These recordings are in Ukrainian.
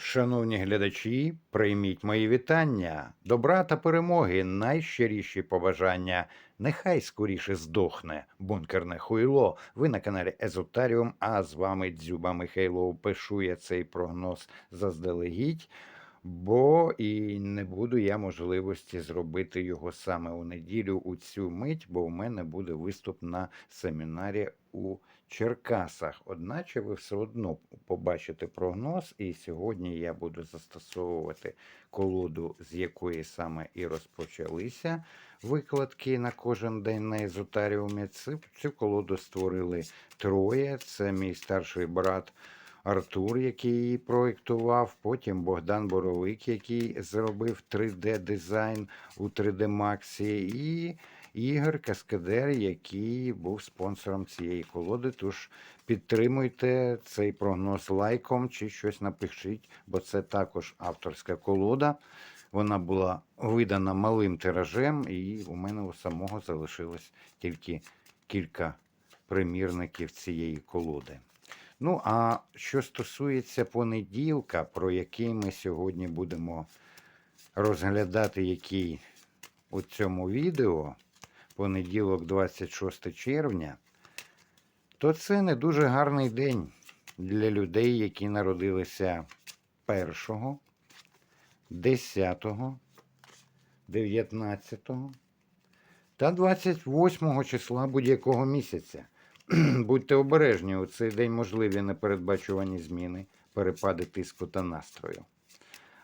Шановні глядачі, прийміть мої вітання, добра та перемоги, найщиріші побажання. Нехай скоріше здохне бункерне хуйло. Ви на каналі Езотаріум, а з вами Дзюба Михайлов. Пишу я цей прогноз заздалегідь, бо і не буду я можливості зробити його саме у неділю у цю мить, бо в мене буде виступ на семінарі у Черкасах. Одначе ви все одно побачите прогноз, і сьогодні я буду застосовувати колоду, з якої саме і розпочалися викладки на кожен день на езотаріумі. Цю, цю колоду створили троє. Це мій старший брат. Артур, який її проєктував, потім Богдан Боровик, який зробив 3D-дизайн у 3D Max, і Ігор Каскадер, який був спонсором цієї колоди. Тож підтримуйте цей прогноз лайком чи щось напишіть, бо це також авторська колода. Вона була видана малим тиражем, і у мене у самого залишилось тільки кілька примірників цієї колоди. Ну, а що стосується понеділка, про який ми сьогодні будемо розглядати, який у цьому відео, понеділок, 26 червня, то це не дуже гарний день для людей, які народилися 1, 10, 19 та 28 числа будь-якого місяця. Будьте обережні, у цей день можливі непередбачувані зміни, перепади тиску та настрою.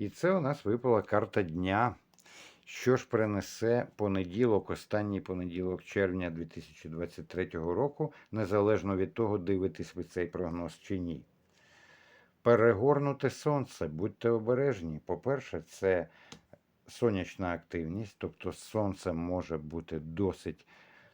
І це у нас випала карта дня. Що ж принесе понеділок, останній понеділок червня 2023 року, незалежно від того, дивитесь ви цей прогноз чи ні. Перегорнуте сонце, будьте обережні. По-перше, це сонячна активність, тобто сонце може бути досить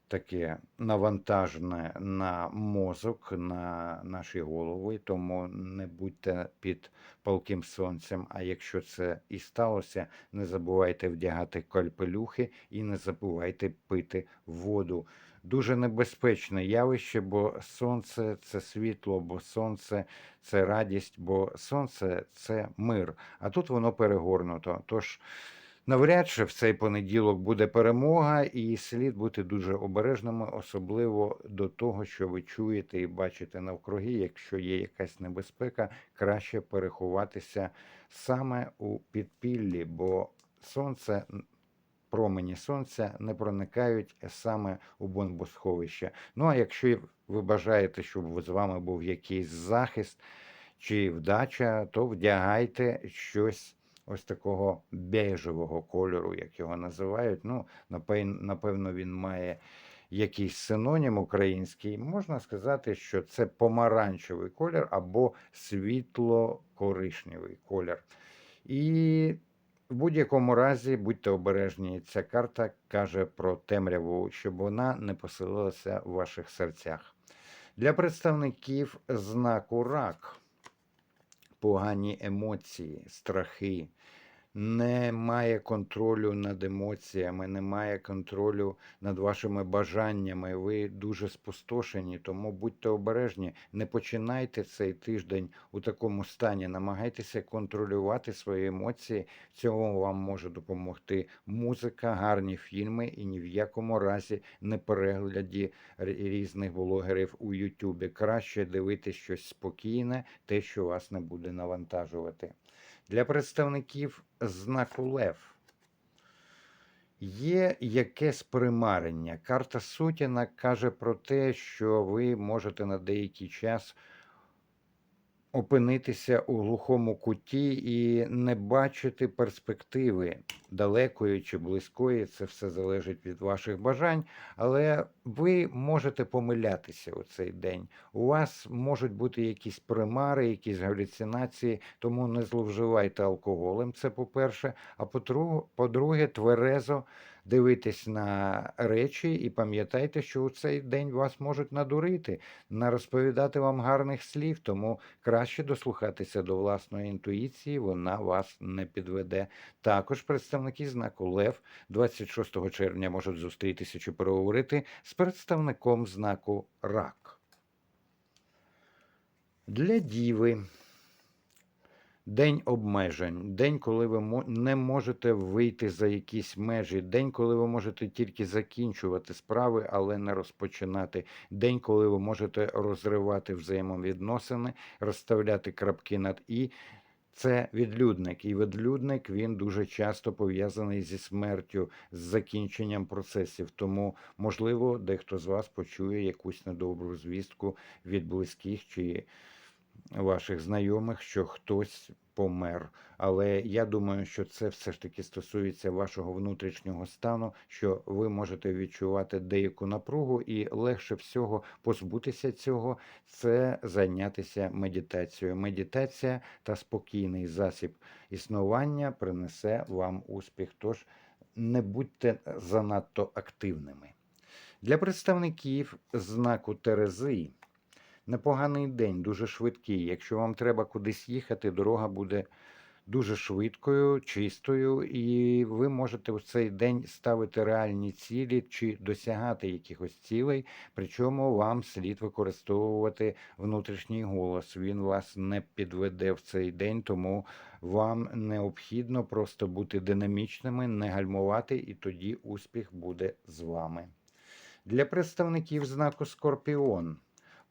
таке навантажене на мозок, на наші голови, тому не будьте під палким сонцем. А якщо це і сталося, не забувайте вдягати кальпелюхи і не забувайте пити воду. Дуже небезпечне явище, бо сонце це світло, бо сонце це радість, бо сонце це мир. А тут воно перегорнуто. Тож Навряд чи в цей понеділок буде перемога, і слід бути дуже обережними, особливо до того, що ви чуєте і бачите навкруги. Якщо є якась небезпека, краще переховатися саме у підпіллі, бо сонце. Промені сонця не проникають саме у бомбосховище. Ну а якщо ви бажаєте, щоб з вами був якийсь захист чи вдача, то вдягайте щось ось такого бежевого кольору, як його називають. Ну, напевно, він має якийсь синонім український. Можна сказати, що це помаранчевий колір або світло-коричневий колір. І в будь-якому разі будьте обережні. Ця карта каже про темряву, щоб вона не поселилася в ваших серцях. Для представників знаку рак погані емоції, страхи, немає контролю над емоціями, немає контролю над вашими бажаннями. Ви дуже спустошені, тому будьте обережні, не починайте цей тиждень у такому стані. Намагайтеся контролювати свої емоції. Цього вам може допомогти музика, гарні фільми і ні в якому разі не перегляді різних блогерів у Ютубі. Краще дивитися щось спокійне, те, що вас не буде навантажувати. Для представників знаку Лев є якесь примарення. Карта Сутіна каже про те, що ви можете на деякий час опинитися у глухому куті і не бачити перспективи далекої чи близької. Це все залежить від ваших бажань, але ви можете помилятися у цей день. У вас можуть бути якісь примари, якісь галюцинації, тому не зловживайте алкоголем. Це по-перше. А по-друге, тверезо дивитесь на речі і пам'ятайте, що у цей день вас можуть надурити, розповідати вам гарних слів, тому краще дослухатися до власної інтуїції, вона вас не підведе. Також представники знаку Лев 26 червня можуть зустрітися чи переговорити з представником знаку Рак. Для діви. День обмежень, день, коли ви не можете вийти за якісь межі, день, коли ви можете тільки закінчувати справи, але не розпочинати, день, коли ви можете розривати взаємовідносини, розставляти крапки над і. Це відлюдник, і відлюдник він дуже часто пов'язаний зі смертю, з закінченням процесів. Тому, можливо, дехто з вас почує якусь недобру звістку від близьких чи ваших знайомих, що хтось помер. Але я думаю, що це все ж таки стосується вашого внутрішнього стану, що ви можете відчувати деяку напругу, і легше всього позбутися цього це зайнятися медитацією. Медитація та спокійний засіб існування принесе вам успіх. Тож не будьте занадто активними. Для представників знаку Терези непоганий день, дуже швидкий. Якщо вам треба кудись їхати, дорога буде дуже швидкою, чистою, і ви можете у цей день ставити реальні цілі чи досягати якихось цілей. Причому вам слід використовувати внутрішній голос. Він вас не підведе в цей день, тому вам необхідно просто бути динамічними, не гальмувати, і тоді успіх буде з вами. Для представників знаку Скорпіон.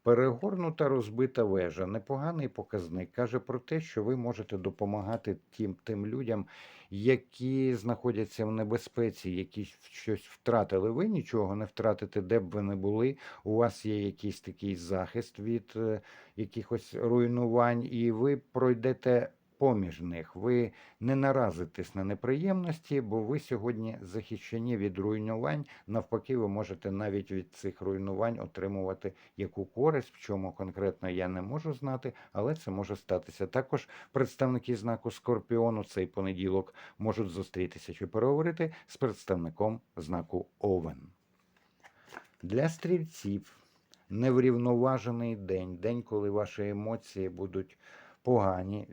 Перегорнута розбита вежа, непоганий показник, каже про те, що ви можете допомагати тим, тим людям, які знаходяться в небезпеці, які щось втратили. Ви нічого не втратите, де б ви не були. У вас є якийсь такий захист від е, якихось руйнувань, і ви пройдете поміж них. Ви не наразитесь на неприємності, бо ви сьогодні захищені від руйнувань. Навпаки, ви можете навіть від цих руйнувань отримувати яку користь, в чому конкретно я не можу знати, але це може статися. Також представники знаку Скорпіону цей понеділок можуть зустрітися чи переговорити з представником знаку Овен. Для стрільців неврівноважений день, день, коли ваші емоції будуть погані.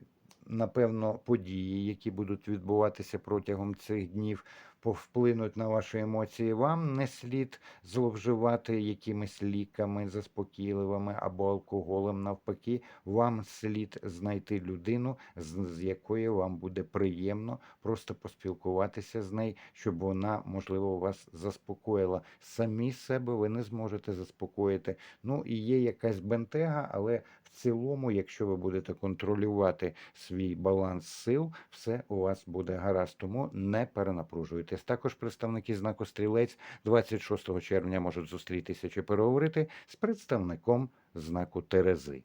Напевно, події, які будуть відбуватися протягом цих днів, повплинуть на ваші емоції. Вам не слід зловживати якимись ліками заспокійливими або алкоголем. Навпаки, вам слід знайти людину, з, якою вам буде приємно просто поспілкуватися з нею, щоб вона, можливо, вас заспокоїла. Самі себе ви не зможете заспокоїти. Ну і є якась бентега, але в цілому, якщо ви будете контролювати свій баланс сил, все у вас буде гаразд. Тому не перенапружуйтесь. Також представники знаку стрілець 26 червня можуть зустрітися чи переговорити з представником знаку Терези.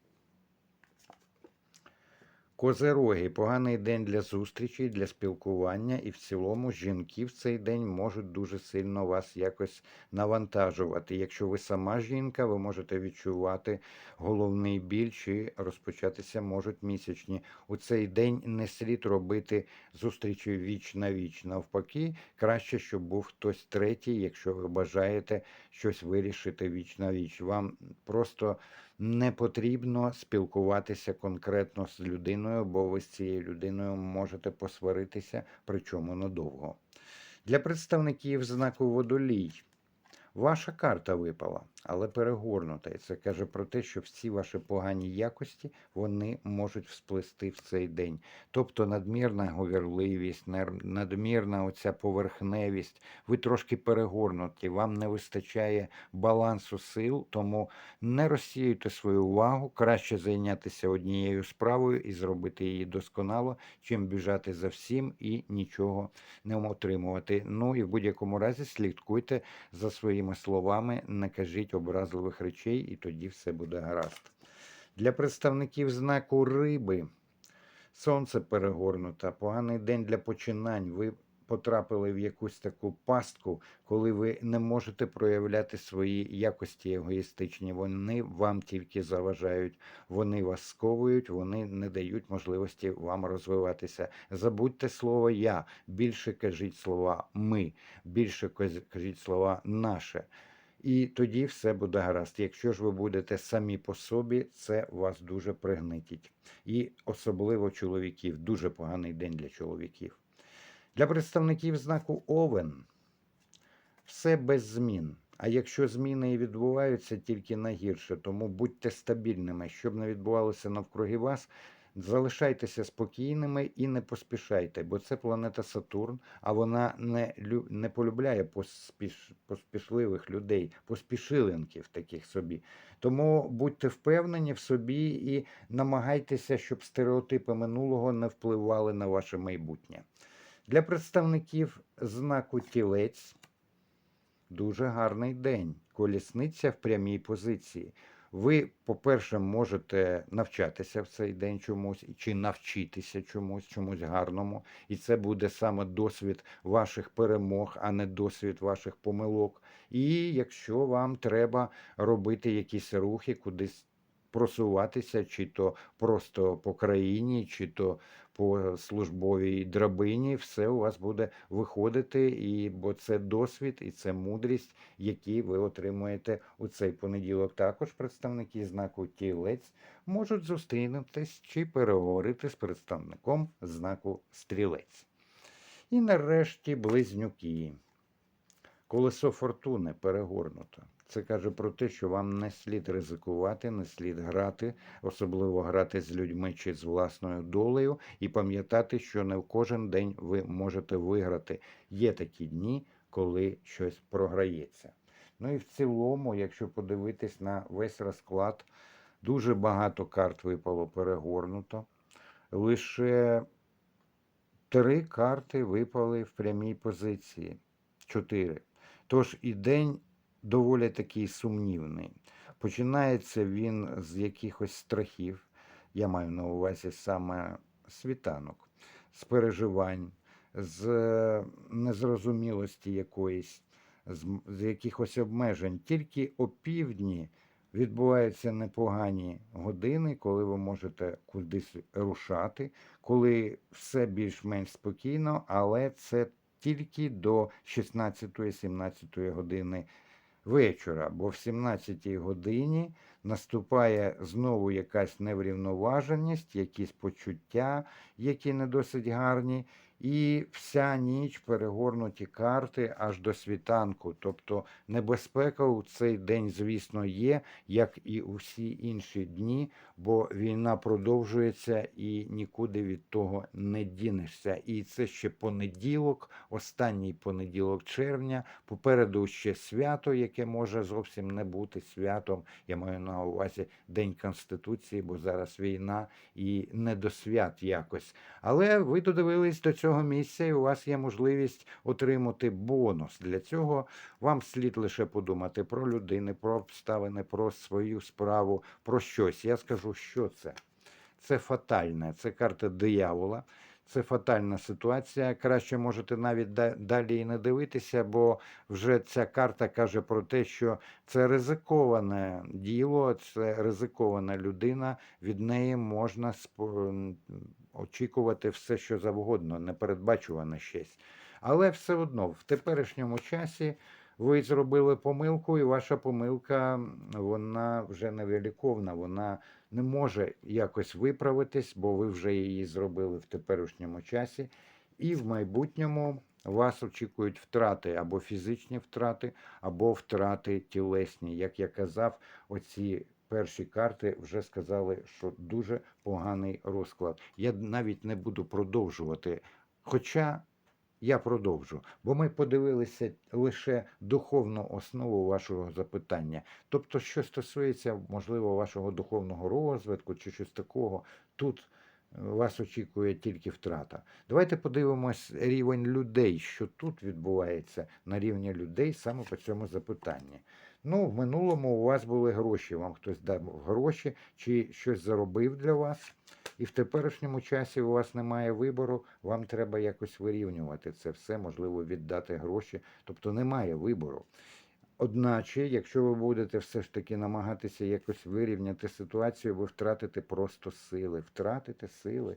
Козероги поганий день для зустрічі, для спілкування, і в цілому жінки в цей день можуть дуже сильно вас якось навантажувати. Якщо ви сама жінка, ви можете відчувати головний біль чи розпочатися можуть місячні. У цей день не слід робити зустрічі віч на віч. Навпаки, краще, щоб був хтось третій, якщо ви бажаєте щось вирішити віч на віч. Вам просто не потрібно спілкуватися конкретно з людиною, бо ви з цією людиною можете посваритися, причому надовго. Для представників знаку водолій. Ваша карта випала, але перегорнута. Це каже про те, що всі ваші погані якості вони можуть всплести в цей день. Тобто надмірна говірливість, надмірна оця поверхневість, ви трошки перегорнуті, вам не вистачає балансу сил, тому не розсіюйте свою увагу, краще зайнятися однією справою і зробити її досконало, чим біжати за всім і нічого не отримувати. Ну і в будь-якому разі слідкуйте за своїми словами, не кажіть образливих речей, і тоді все буде гаразд. Для представників знаку риби сонце перегорнуто, поганий день для починань. Ви потрапили в якусь таку пастку, коли ви не можете проявляти свої якості егоїстичні. Вони вам тільки заважають, вони вас сковують, вони не дають можливості вам розвиватися. Забудьте слово я, більше кажіть слова ми, більше кажіть слова наше. І тоді все буде гаразд. Якщо ж ви будете самі по собі, це вас дуже пригнитить. І особливо чоловіків. Дуже поганий день для чоловіків. Для представників знаку Овен все без змін. А якщо зміни і відбуваються тільки на гірше, тому будьте стабільними, щоб не відбувалося навкруги вас. Залишайтеся спокійними і не поспішайте, бо це планета Сатурн, а вона не, не полюбляє поспіш... поспішливих людей, поспішиленків таких собі. Тому будьте впевнені в собі і намагайтеся, щоб стереотипи минулого не впливали на ваше майбутнє. Для представників знаку тілець дуже гарний день. Колісниця в прямій позиції. Ви, по-перше, можете навчатися в цей день чомусь, чи навчитися чомусь, чомусь гарному. І це буде саме досвід ваших перемог, а не досвід ваших помилок. І якщо вам треба робити якісь рухи, кудись просуватися, чи то просто по країні, чи то по службовій драбині, все у вас буде виходити, і бо це досвід і це мудрість, які ви отримуєте у цей понеділок. Також представники знаку тілець можуть зустрінутись чи переговорити з представником знаку стрілець. І нарешті близнюки. Колесо фортуни перегорнуто. Це каже про те, що вам не слід ризикувати, не слід грати, особливо грати з людьми чи з власною долею, і пам'ятати, що не в кожен день ви можете виграти. Є такі дні, коли щось програється. Ну і в цілому, якщо подивитись на весь розклад, дуже багато карт випало перегорнуто. Лише три карти випали в прямій позиції. Чотири. Тож і день доволі такий сумнівний. Починається він з якихось страхів, я маю на увазі саме світанок, з переживань, з е, незрозумілості якоїсь, з, якихось обмежень. Тільки опівдні відбуваються непогані години, коли ви можете кудись рушати, коли все більш-менш спокійно, але це тільки до 16-17 години вечора, бо в 17 годині наступає знову якась неврівноваженість, якісь почуття, які не досить гарні, і вся ніч перегорнуті карти аж до світанку. Тобто небезпека у цей день, звісно, є, як і у всі інші дні, бо війна продовжується і нікуди від того не дінешся. І це ще понеділок, останній понеділок червня. Попереду ще свято, яке може зовсім не бути святом. Я маю на увазі День Конституції, бо зараз війна і не до свят якось. Але ви додивились до цього місця, і у вас є можливість отримати бонус. Для цього вам слід лише подумати про людини, про обставини, про свою справу, про щось. Я скажу, що це. Це фатальне, це карта диявола. Це фатальна ситуація. Краще можете навіть далі і не дивитися, бо вже ця карта каже про те, що це ризиковане діло, це ризикована людина. Від неї можна очікувати все, що завгодно, непередбачуване щось. Але все одно в теперішньому часі ви зробили помилку, і ваша помилка вона вже невеликовна, вона не може якось виправитись, бо ви вже її зробили в теперішньому часі, і в майбутньому вас очікують втрати або фізичні втрати, або втрати тілесні. Як я казав, оці перші карти вже сказали, що дуже поганий розклад. Я навіть не буду продовжувати. Хоча я продовжу, бо ми подивилися лише духовну основу вашого запитання. Тобто, що стосується, можливо, вашого духовного розвитку чи щось такого, тут вас очікує тільки втрата. Давайте подивимось рівень людей, що тут відбувається на рівні людей саме по цьому запитанні. Ну, в минулому у вас були гроші, вам хтось дав гроші чи щось заробив для вас. І в теперішньому часі у вас немає вибору, вам треба якось вирівнювати це все, можливо, віддати гроші. Тобто немає вибору. Одначе, якщо ви будете все ж таки намагатися якось вирівняти ситуацію, ви втратите просто сили, втратите сили.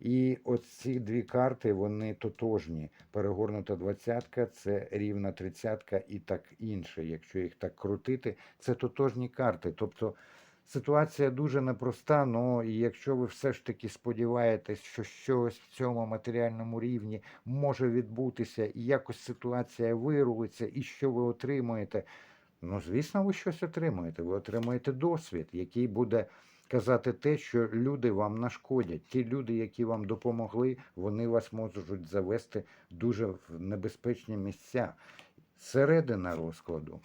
І оці дві карти, вони тотожні. Перегорнута двадцятка, це рівна тридцятка і так інше. Якщо їх так крутити, це тотожні карти. Тобто ситуація дуже непроста, але якщо ви все ж таки сподіваєтесь, що щось в цьому матеріальному рівні може відбутися, і якось ситуація вирулиться, і що ви отримуєте, ну, звісно, ви щось отримуєте. Ви отримуєте досвід, який буде казати те, що люди вам нашкодять. Ті люди, які вам допомогли, вони вас можуть завести дуже в небезпечні місця. Середина розкладу,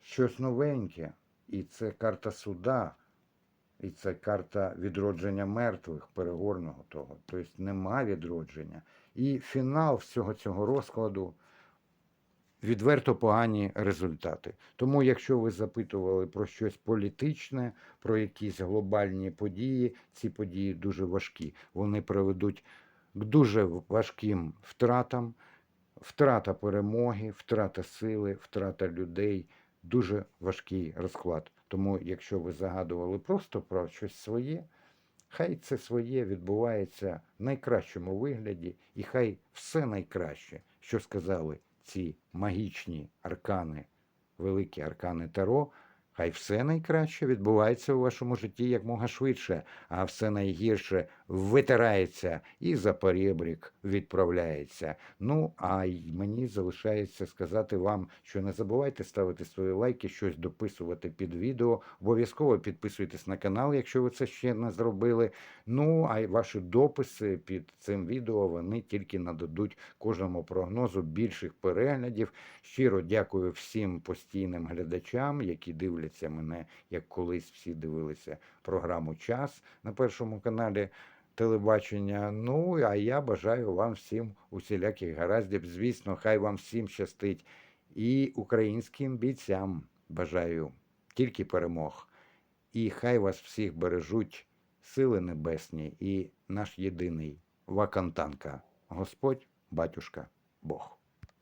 щось новеньке, і це карта суда, і це карта відродження мертвих, перегорного того. Тобто нема відродження. І фінал всього цього розкладу відверто погані результати. Тому, якщо ви запитували про щось політичне, про якісь глобальні події, ці події дуже важкі. Вони приведуть к дуже важким втратам, втрата перемоги, втрата сили, втрата людей. Дуже важкий розклад. Тому, якщо ви загадували просто про щось своє, хай це своє відбувається в найкращому вигляді, і хай все найкраще, що сказали ці магічні аркани, великі аркани Таро, хай все найкраще відбувається у вашому житті якмога швидше, а все найгірше витирається і за поребрік відправляється. Ну, а мені залишається сказати вам, що не забувайте ставити свої лайки, щось дописувати під відео. Обов'язково підписуйтесь на канал, якщо ви це ще не зробили. Ну, а ваші дописи під цим відео вони тільки нададуть кожному прогнозу більших переглядів. Щиро дякую всім постійним глядачам, які дивляться мене, як колись всі дивилися програму Час на першому каналі телебачення. Ну, а я бажаю вам всім усіляких гараздів. Звісно, хай вам всім щастить. І українським бійцям бажаю тільки перемог. І хай вас всіх бережуть сили небесні і наш єдиний Вакантанка, Господь, батюшка, Бог.